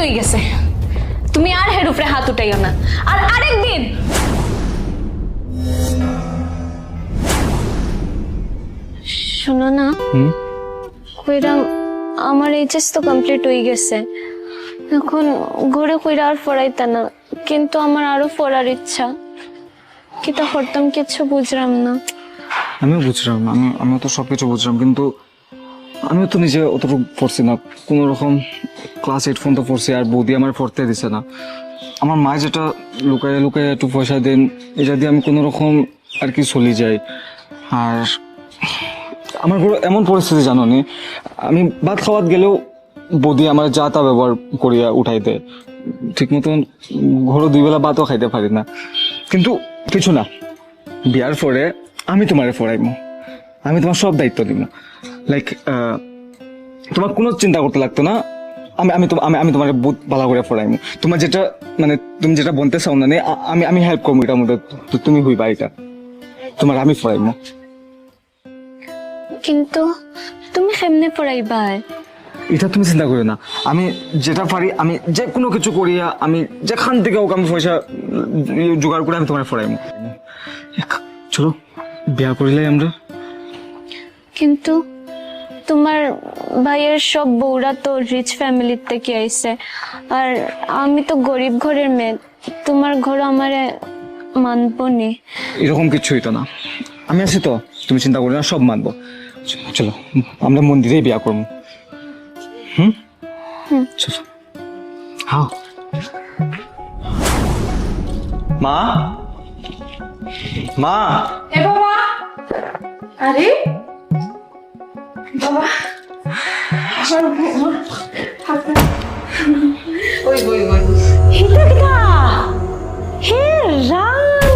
হয়ে গেছে। তুমি আর হের উপরে হাত উঠাইও না। আর আরেকদিন। শোনো না। কইরাম আমার এইচএস তো কমপ্লিট হয়ে গেছে। এখন ঘুরে কইরা আর পড়াইতা না। কিন্তু আমার আরও পড়ার ইচ্ছা। কিতা করতাম কিছু বুঝলাম না। আমিও বুঝলাম আমি আমিও তো সব কিছু বুঝলাম কিন্তু আমিও তো নিজে অতটুকু পড়ছি না। কোনো রকম ক্লাস এইট ফোন তো পড়ছি আর বৌদি আমার পড়তে দিছে না। আমার মা যেটা লুকায় লুকায় একটু পয়সা দেন, এটা দিয়ে আমি কোনো রকম আর কি চলি যাই। আর আমার ঘরে এমন পরিস্থিতি জানো নি, আমি ভাত খাওয়াত গেলেও বৌদি আমার যা তা ব্যবহার করিয়া উঠাই দেয়। ঠিক মতন ঘরে দুই বেলা ভাতও খাইতে পারি না। কিন্তু কিছু না, বিয়ার পরে আমি তোমারে পড়াইমু। আমি তোমার সব দায়িত্ব দিব লাইক তোমার কোনো চিন্তা করতে লাগতো না আমি আমি আমি আমি তোমার বহুত ভালো করে পড়াইমু। তোমার যেটা মানে তুমি যেটা বলতে চাও না আমি আমি হেল্প করব এটার মধ্যে। তুমি হইবা এটা। তোমার আমি পড়াইমু। কিন্তু তুমি কেমনে পড়াইবা? এটা তুমি চিন্তা করো না। আমি যেটা পারি আমি যে কোনো কিছু করিয়া আমি যেখান থেকে হোক আমি পয়সা জোগাড় করে আমি তোমার পড়াইমু। চলো বিয়া করিলে আমরা। কিন্তু তোমার ভাইয়ের সব বউরা তো রিচ ফ্যামিলির থেকে আইছে। আর আমি তো গরিব ঘরের মেয়ে তোমার ঘর আমারে মানবো নি। এরকম কিছু হইতো না। আমি আছি তো তুমি চিন্তা করো না সব মানবো। চলো আমরা মন্দিরেই বিয়া করব। হুম। চলো। হাও। মা? মা? এ বাবা! আরে? বাবা আমার ওই ওই ওই। হিতা কিতা হে রাম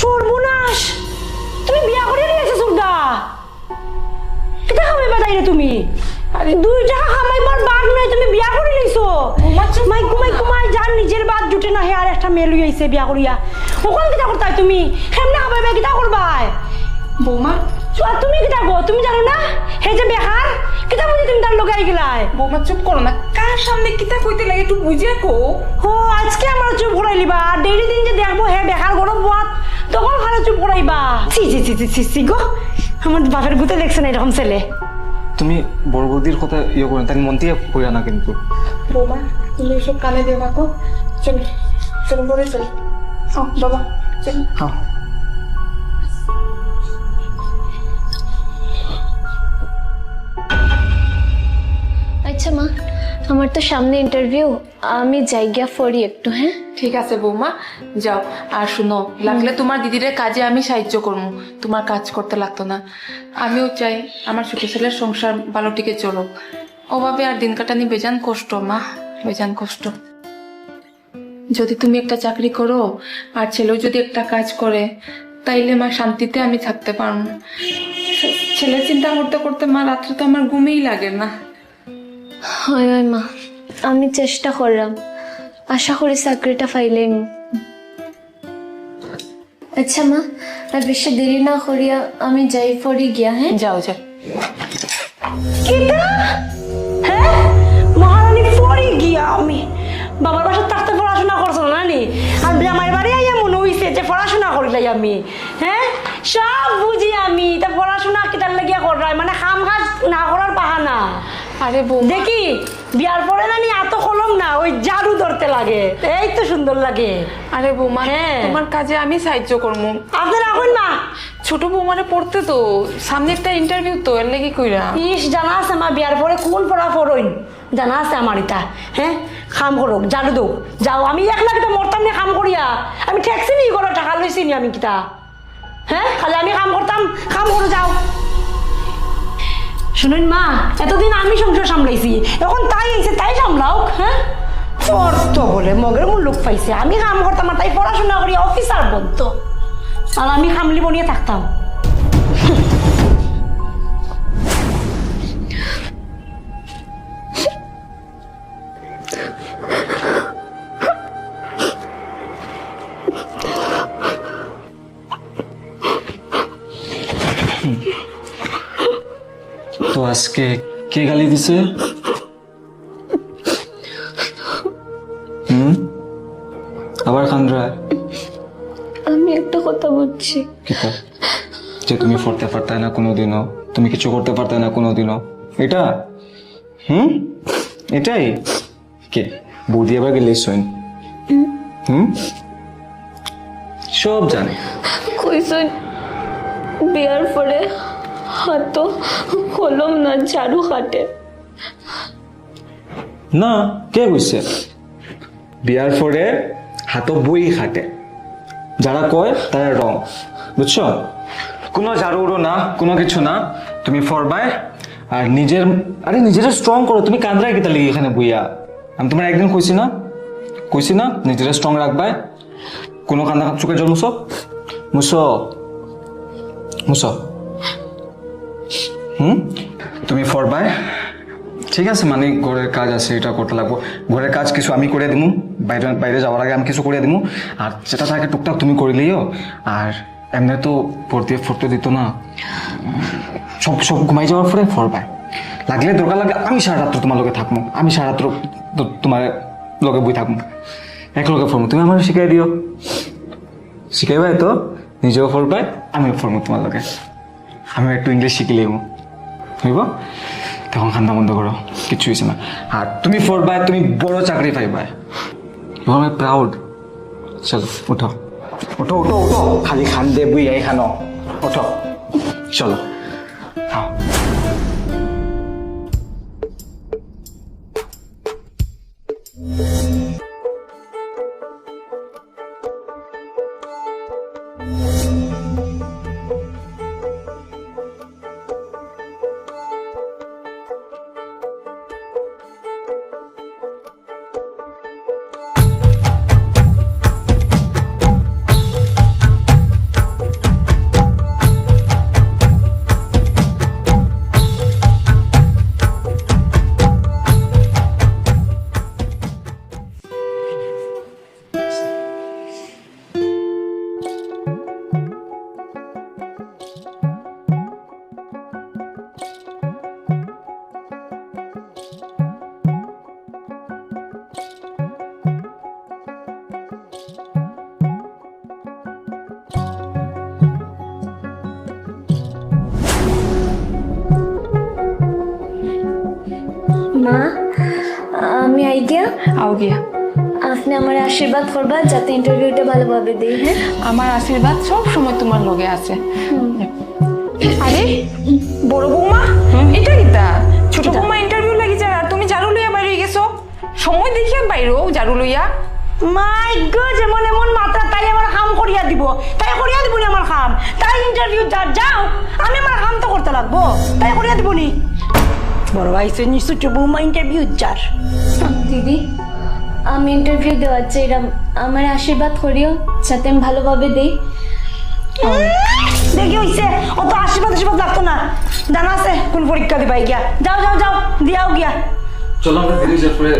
সর্বনাশ। তুমি বিয়া করে নিয়েছো সুরদা। কিতা খামাইবা তাইরে তুমি? দুই টাকা খামাইবার বাঘ নাই তুমি বিয়া করে নিয়েছো মাই কুমাই কুমাই যার নিজের বাদ জুটে না হে আর একটা মেয়ে লই আইছে বিয়া করিয়া। ওখান কিতা করতাই তুমি? হেমনা খামাইবা কিতা করবাই? বৌমা আর তুমি কিতা গো তুমি জানো না? হে যে বেহার কিতা বুঝি তুমি তার লগাই গেলাই? বৌমা চুপ করো না। কার সামনে কিতা কইতে লাগে একটু বুঝিয়ে কো ও আজকে আমরা চুপ করাইলিবা আর ডেইলি দিন যে দেখব হে বেকার গরম বাত তখন ভালো চুপ করাইবা ছি ছি ছি ছি ছি ছি গো। আমার বাপের গুতে দেখছে না এরকম ছেলে। তুমি বড় বৌদির কথা ইয়ে করে তাকে মন দিয়ে কইরা না কিন্তু। বৌমা তুমি এসব কানে দিয়ে রাখো চলো চলো পরে চলো বাবা চলো হ্যাঁ। আচ্ছা মা? আমার তো সামনে ইন্টারভিউ আমি জায়গা ফরি একটু হ্যাঁ? ঠিক আছে বৌমা যাও। আর শুনো লাগলে তোমার দিদির কাজে আমি সাহায্য করব। তোমার কাজ করতে লাগতো না। আমিও চাই আমার ছোট ছেলের সংসার ভালো টিকে চলো ওভাবে আর দিন কাটানি বেজান কষ্ট মা। বেজান কষ্ট। যদি তুমি একটা চাকরি করো আর ছেলেও যদি একটা কাজ করে তাইলে মা শান্তিতে আমি থাকতে পারব। ছেলের চিন্তা করতে করতে মা রাত্রে তো আমার ঘুমেই লাগে না। হয় হয় মা। আমি চেষ্টা করলাম। আশা করি চাকরিটা ফাইলেই নি। আচ্ছা মা আর বেশি দেরি না করিয়া আমি যাই ফরি গিয়া হ্যাঁ? যাও যাও। হ্যাঁ? মহারানী পড়ি গিয়া আমি। বাবার বাসার থাকতে পড়াশোনা করছ না নি? আর জামাই বাড়ি আইয়া মনে হইছে যে পড়াশোনা করিলাই আমি। হ্যাঁ? সব বুঝি আমি। তা পড়াশোনা কিতার লাগিয়া করাই মানে কাম কাজ না করার বাহানা। আরে বৌমা। দেখি বিয়ার পরে জানি এত কলম না ওই জাদু ধরতে লাগে। এই তো সুন্দর লাগে। আরে বৌমা হ্যাঁ। তোমার কাজে আমি সাহায্য করব। আপনি রাখুন না। ছোট বৌমারে পড়তে তো সামনে একটা ইন্টারভিউ তো এর লেগে কইরা। ইস জানা আছে আমার বিয়ার পরে কোন পড়া পড়ইন? জানা আছে আমার ইটা হ্যাঁ? কাম করুক জাদু দো যাও আমি একলা কিতা মরতাম না কাম করিয়া। আমি ঠেকছি নি করো টাকা লইছি নি আমি কিতা। হ্যাঁ? খালি আমি কাম করতাম কাম করে যাও। শুনুন মা, এতদিন আমি সংসার সামলাইছি, এখন তাই আইছে তাই সামলাও হ্যাঁ? পড়তো বলে, মগের মূল লোক পাইছে। আমি কাম করতাম তাই পড়াশোনা করি অফিসার বলতো। আর আমি খামলি বনিয়ে থাকতাম। আজকে কে গালি দিছে? হুম? আবার খান্দ্রা আমি একটা কথা বলছি। যে তুমি ফরতে পারতে না কোনোদিনও তুমি কিছু করতে পারতে না কোনোদিনও। এটা? হুম? এটাই? কে? বৌদি আবার গেলে শোন। হুম? সব জানে। কইসন বিয়ার পরে হাতো কলম না, ঝাড়ু কাটে না, কে কইছে বিয়ার পরে হাত বই খাটে যারা কয় তারা রং বুঝছ কোনো জারুরো না, কোনো কিছু না। তুমি ফরবাই আর নিজের আরে নিজেরা স্ট্রং করো তুমি কাঁদরাই কেতা লিগে এখানে বইয়া আমি তোমার একদিন কইছি না? কইছি না? নিজেরা স্ট্রং রাখবাই কোনো কান্দা চোখে জল মুসো মুসো মুসো হুম? তুমি ফরবাই ঠিক আছে মানে ঘরের কাজ আছে, এটা করতে লাগবো। ঘরের কাজ কিছু আমি করে দিমু, বাইরে বাইরে যাওয়ার আগে আমি কিছু করে দিমু। আর যেটা থাকে টুকটাক তুমি করে লিও আর এমনি তো পড়তে ফটো দিত না। সব সব ঘুমাই যাওয়ার পরে ফর লাগলে দরকার লাগলে আমি সারা রাত্র তোমার লগে থাকব। আমি সারা রাত্র তোমার লগে বই থাকব। এক লগে ফর্ম তুমি আমার শিখাই দিও। শিখাইবাই তো? নিজেও ফল পায় আমিও ফর্ম তোমার লগে। আমি একটু ইংলিশ শিখিলেই হইব? তখন খান্দা বন্ধ করো, কিচ্ছু হয়েছে না। আর তুমি ফোরবাই তুমি বড় চাকরি পাইবা। ইউ আর প্রাউড চলো, উঠো। ওঠো ওঠো ওঠো খালি খান দে বুই এই খানো। উঠো। চলো। আও গিয়া। আপনি আমার আশীর্বাদ করবা যাতে ইন্টারভিউটা ভালোভাবে দিই হ্যাঁ? আমার আশীর্বাদ সব সময় তোমার লগে আছে। আরে বড় বৌমা এটা কিতা? ছোট বৌমা ইন্টারভিউ লাগি তুমি জারু লইয়া বাইরে গেছো? সময় দেখিয়া বাইরো জারু লইয়া। মাই গো যেমন এমন মাত্রা তাই আমার কাম করিয়া দিব। তাই করিয়া দিব নি আমার কাম তাই ইন্টারভিউ যার যাও আমি আমার কাম তো করতে লাগবো। তাই বড় ভাই সে নিশ্চয় ছোট বৌমা ইন্টারভিউ যার। দিদি আমি ইন্টারভিউ দেওয়ার চাই আমার আশীর্বাদ করিও যাতে আমি ভালোভাবে দিই। দেখি হইছে অত আশীর্বাদ আশীর্বাদ লাগতো না। জানা আছে কোন পরীক্ষা দিবাই গিয়া? যাও যাও যাও দিয়াও গিয়া। চলো আমরা দেরি যাওয়ার পরে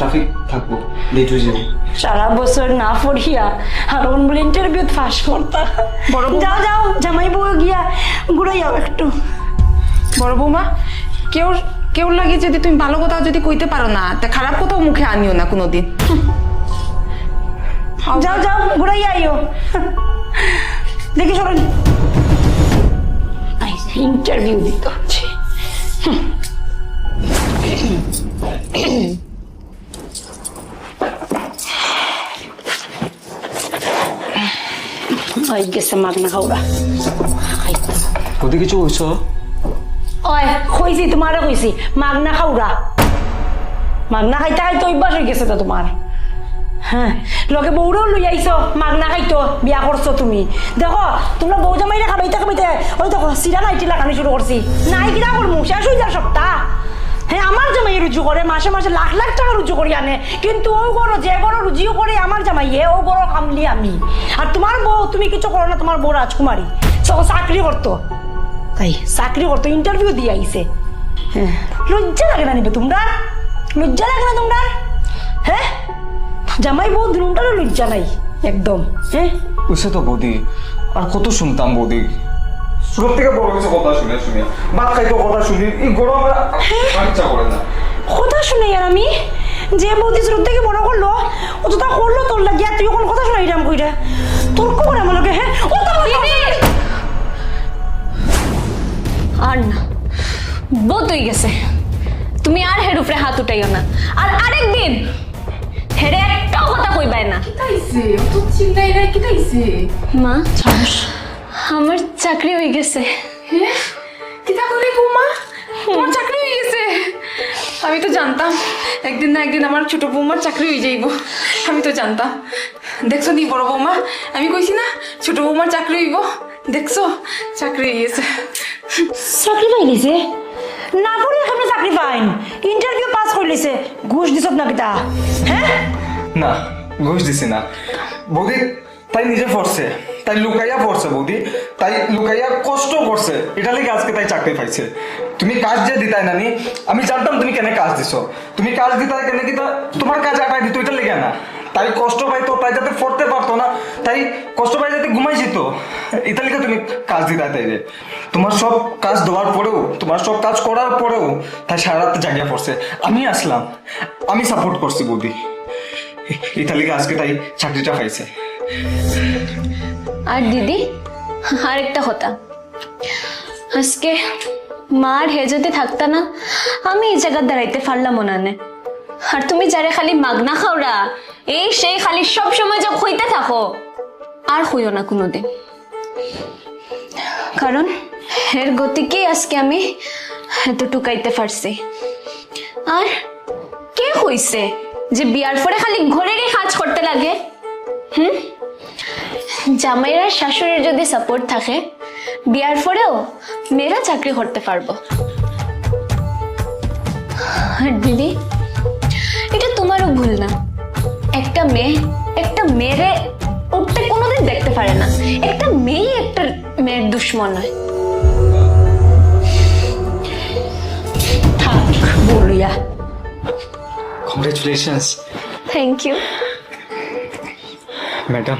ট্রাফিক থাকব লেট হয়ে যাবে। সারা বছর না পড়িয়া আর বলে ইন্টারভিউ পাস করতা। বড় যাও যাও জামাই বউ গিয়া ঘুরে যাও একটু। বড় বৌমা কেউ কেউ লাগে যদি তুমি ভালো কথা যদি কইতে পারো না তা খারাপ কথাও মুখে আনিও না কোনোদিন। যাও যাও ঘুরাই আইও। দেখি সরেন ইন্টারভিউ দিতে হচ্ছে। হয়ে। গেছে মাগনা খাওয়া ওদের কিছু হয়েছ ওই কইছি, তোমারে কইছি, মাগনা খাওরা মাগনা খাইতে খাইতে অভ্যাস হয়ে গেছে তো তোমার। হ্যাঁ লগে বউরেও লই আইছো, মাগনা খাইতো, বিয়া করছ তুমি। দেখো, তোমরা বউ জামাইরে খাবাইতে খাবাইতে ওই দেখো সিরা নাইটি লাগানি শুরু করছি নাই কিনা করমু শেষ হয়ে যায় সপ্তাহ। হ্যাঁ আমার জামাই রুজু করে মাসে মাসে লাখ লাখ টাকা রুজু করি আনে। কিন্তু ও বড় যে বড় রুজিও করে আমার জামাই এ ও বড় কামলি আমি। আর তোমার বউ, তুমি কিছু করো না তোমার বউ রাজকুমারী চাকরি করতো তাই চাকরি করতো ইন্টারভিউ দিয়ে আইছে। হ্যাঁ। লজ্জা লাগে না নিবে তোমরা? লজ্জা লাগে না তোমরা? হ্যাঁ? জামাই বউ দুটারও লজ্জা নাই একদম। হ্যাঁ? ওইসে তো বৌদি আর কত শুনতাম বৌদি। সব থেকে বড় কিছু কথা শুনে শুনে ভাত খাইতে কথা শুনি এই গরম ইচ্ছা করে না। কথা শুনে আর আমি যে বৌদি শুরু থেকে মনে করল অতটা করল তোর লাগিয়া তুই কোন কথা শোনাই রাম কইরা? তোর কবর আমার লগে হ্যাঁ? ও হয়ে গেছে। তুমি আর হের উপরে হাত উঠাইও না। আর আরেকদিন হেরে একটাও কথা কইবাই না। মা আমার চাকরি হয়ে গেছে। হ্যাঁ কিতা করে বৌমা তোমার চাকরি হয়ে গেছে। আমি তো জানতাম একদিন না একদিন আমার ছোট বৌমার চাকরি হয়ে যাইব। আমি তো জানতাম। দেখছ নি বড় বৌমা? আমি কইছি না ছোট বৌমার চাকরি হইব। দেখছ? চাকরি হয়ে গেছে। চাকরি পাই গেছে না চাকরি পাইন ইন্টারভিউ পাস করে লিছে, ঘুষ দিছত না হ্যাঁ না, ঘুষ না। বৌদি, তাই নিজে পড়ছে, তাই লুকাইয়া পড়ছে বৌদি, তাই লুকাইয়া কষ্ট করছে। এটা লেগে আজকে তাই চাকরি পাইছে। তুমি কাজ যে দিতাই নানি, আমি জানতাম তুমি কেন কাজ দিছো। তুমি কাজ দিতাই কেন কি তোমার কাজ আটাই দিত এটা লেগে না। তাই কষ্ট পাইতো, তাই যাতে পড়তে পারতো না, তাই কষ্ট পাই যাতে ঘুমাই যেত এটা লেগে তুমি কাজ দিতাই তাই রে তোমার সব কাজ দেওয়ার পরেও, তোমার সব কাজ করার পরেও, তাই সারা রাত জাগিয়া পড়ছে। আমি আসলাম, আমি সাপোর্ট করছি বৌদি। ইতালিকে আজকে তাই চাকরিটা পাইছে। আর দিদি আর কথা। আজকে মার হে যদি থাকতা না, আমি এই জায়গায় দাঁড়াইতে পারলাম ওনানে আর তুমি যারে খালি মাগনা খাওরা এই সেই খালি সব সময় যা হইতে থাকো। আর হইও না কোনোদিন। কারণ এর গতিকে আজকে আমি এত টুকাইতে পারছি? আর কে হইছে যে বিয়ার পরে খালি ঘরেরই কাজ করতে লাগে? হুম? জামাইরা শাশুড়ির যদি সাপোর্ট থাকে, বিয়ার পরেও মেয়েরা চাকরি করতে পারব। আর দিদি, এটা তোমারও ভুল না। একটা মেয়ে একটা মেয়েরে উঠতে কোনোদিন দেখতে পারে না। একটা মেয়ে একটা মেয়ের দুশ্মন নয় বলিয়া। Congratulations thank you madam